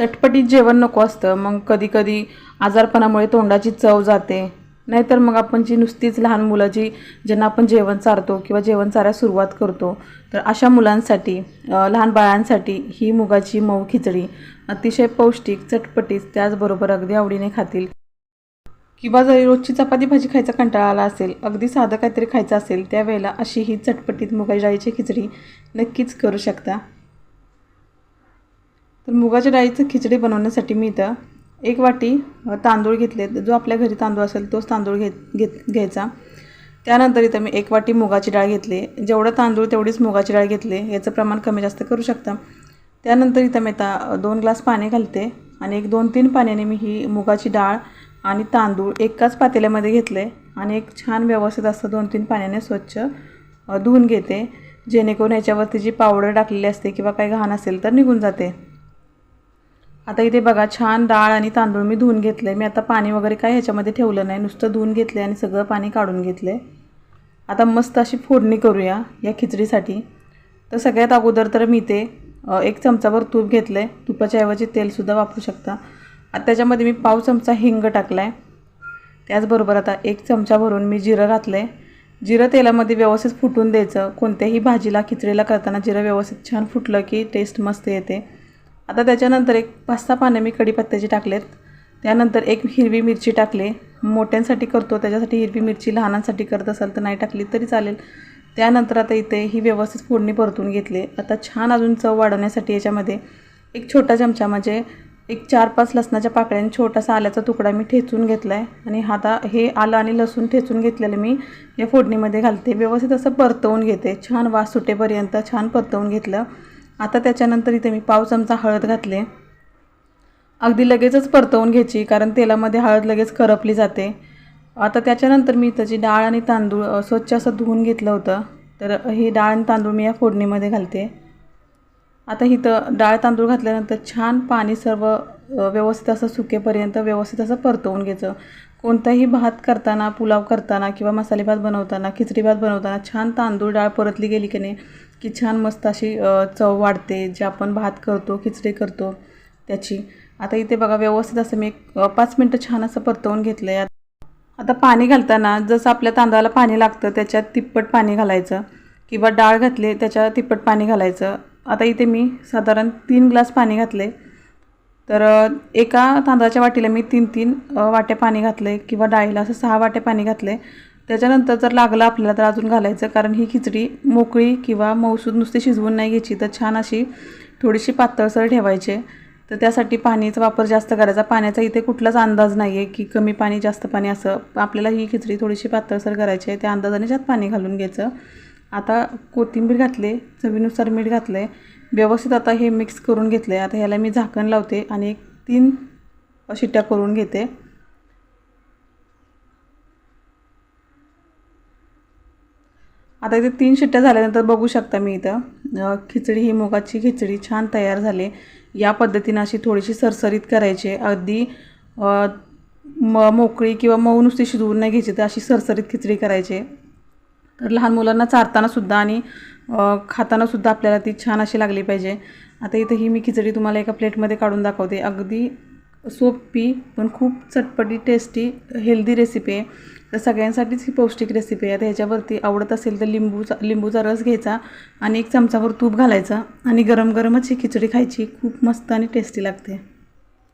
चटपटीत जेवण नको असतं. मग कधीकधी आजारपणामुळे तोंडाची चव जाते. नाहीतर मग आपण जी नुसतीच लहान मुलं जी ज्यांना आपण जेवण चारतो किंवा जेवण चारायला सुरुवात करतो तर अशा मुलांसाठी लहान बाळांसाठी ही मुगाची मऊ खिचडी अतिशय पौष्टिक चटपटीत त्याचबरोबर अगदी आवडीने खातील. किंवा जरी रोजची चपाती भाजी खायचा कंटाळा आला असेल अगदी साधं काहीतरी खायचं असेल त्यावेळेला अशी ही चटपटीत मुगाची डाळीची खिचडी नक्कीच करू शकता. तर मुगाच्या डाळीचं खिचडी बनवण्यासाठी मी इथं एक वाटी तांदूळ घेतले. जो आपल्या घरी तांदूळ असेल तोच तांदूळ घेत घेत घ्यायचा. त्यानंतर इथं मी एक वाटी मुगाची डाळ घेतली. जेवढं तांदूळ तेवढीच मुगाची डाळ घेतली. याचं प्रमाण कमी जास्त करू शकता. त्यानंतर इथं मी आता दोन ग्लास पाणी घालते आणि एक दोन तीन पाण्याने मी ही मुगाची डाळ आणि तांदूळ एकाच पातेल्यामध्ये घेतले आणि एक छान व्यवस्थित असं दोन तीन पाण्याने स्वच्छ धुवून घेते. जेणेकरून याच्यावरती जी पावडर टाकलेली असते किंवा काही घाण असेल तर निघून जाते. आता इथे बघा छान डाळ आणि तांदूळ मी धुवून घेतले मी आता पाणी वगैरे काय ह्याच्यामध्ये ठेवलं नाही. नुसतं धुवून घेतले आणि सगळं पाणी काढून घेतले आता मस्त अशी फोडणी करूया या खिचडीसाठी. तर सगळ्यात अगोदर तर मी ते एक चमचाभर तूप घेतलं आहे तुपाच्या ऐवजी तेलसुद्धा वापरू शकता. आता त्याच्यामध्ये मी पाव चमचा हिंग टाकला आहे त्याचबरोबर आता एक चमचा भरून मी जिरं घातलं आहे जिरं तेलामध्ये व्यवस्थित फुटून द्यायचं. कोणत्याही भाजीला खिचडीला करताना जिरं व्यवस्थित छान फुटलं की टेस्ट मस्त येते. आता त्याच्यानंतर एक पाच सहा पानं मी कढीपत्त्याची टाकलेत. त्यानंतर एक हिरवी मिरची टाकली. मोठ्यांसाठी करतो त्याच्यासाठी हिरवी मिरची लहानांसाठी करत असाल तर नाही टाकली तरी चालेल. त्यानंतर आता इथे ही व्यवस्थित फोडणी परतून घेतली. आता छान अजून चव वाढवण्यासाठी याच्यामध्ये एक छोटा चमचा म्हणजे एक चार पाच लसणाच्या पाकळ्याने छोटासा आल्याचा तुकडा मी ठेचून घेतला आहे आणि आता हे आलं आणि लसूण ठेचून घेतलेलं मी या फोडणीमध्ये घालते. व्यवस्थित असं परतवून घेते. छान वास सुटेपर्यंत छान परतवून घेतलं. आता त्याच्यानंतर इथे मी पाव चमचा हळद घातले. अगदी लगेचच परतवून घ्यायची कारण तेलामध्ये हळद लगेच करपली जाते. आता त्याच्यानंतर मी इथं जी डाळ आणि तांदूळ स्वच्छ असं धुवून घेतलं होतं तर ही डाळ आणि तांदूळ मी या फोडणीमध्ये घालते. आता इथं डाळ तांदूळ घातल्यानंतर छान पाणी सर्व व्यवस्थित असं सुकेपर्यंत व्यवस्थित असं परतवून घ्यायचं. कोणताही भात करताना पुलाव करताना किंवा मसाले भात बनवताना खिचडी भात बनवताना छान तांदूळ डाळ परतली गेली की नाही की छान मस्त अशी चव वाढते जे आपण भात करतो खिचडी करतो त्याची. आता इथे बघा व्यवस्थित असं मी एक पाच मिनटं छान असं परतवून घेतलं आहे आता पाणी घालताना जसं आपल्या तांदळाला पाणी लागतं त्याच्यात तिप्पट पाणी घालायचं किंवा डाळ घातली त्याच्या तिप्पट पाणी घालायचं. आता इथे मी साधारण तीन ग्लास पाणी घातले तर एका तांदळाच्या वाटीला मी तीन तीन वाटे वाट्या पाणी घातले किंवा डाळीला असं सहा वाट्या पाणी घातले त्याच्यानंतर जर लागलं आपल्याला तर अजून घालायचं कारण ही खिचडी मोकळी किंवा मौसूद नुसती शिजवून नाही घ्यायची. तर छान अशी थोडीशी पातळसर ठेवायची. तर त्यासाठी पाणीचा वापर जास्त करायचा. पाण्याचा इथे कुठलाच अंदाज नाही आहे की कमी पाणी जास्त पाणी असं. आपल्याला ही खिचडी थोडीशी पातळसर करायची आहे. त्या अंदाजाने त्यात पाणी घालून घ्यायचं. आता कोथिंबीर घातले चवीनुसार मीठ घातलं आहे व्यवस्थित आता हे मिक्स करून घेतलं आहे आता ह्याला मी झाकण लावते आणि एक तीन शिट्ट्या करून घेते. आता इथे तीन शिट्ट्या झाल्यानंतर बघू शकता मी इथं. खिचडी ही मुगाची खिचडी छान तयार झाली. या पद्धतीनं अशी थोडीशी सरसरीत करायची. अगदी म मोकळी किंवा मऊ नुसती शिजवून नाही घ्यायची तर अशी सरसरीत खिचडी करायची. तर लहान मुलांना चारतानासुद्धा आणि खातानासुद्धा आपल्याला ती छान अशी लागली पाहिजे. आता इथं ही मी खिचडी तुम्हाला एका प्लेटमध्ये काढून दाखवते. अगदी सोपी पण खूप चटपटी टेस्टी हेल्दी रेसिपी आहे. तर सगळ्यांसाठीच ही पौष्टिक रेसिपी आहे. आता ह्याच्यावरती आवडत असेल तर लिंबूचा लिंबूचा रस घ्यायचा आणि एक चमचाभर तूप घालायचा आणि गरम गरमच ही खिचडी खायची. खूप मस्त आणि टेस्टी लागते.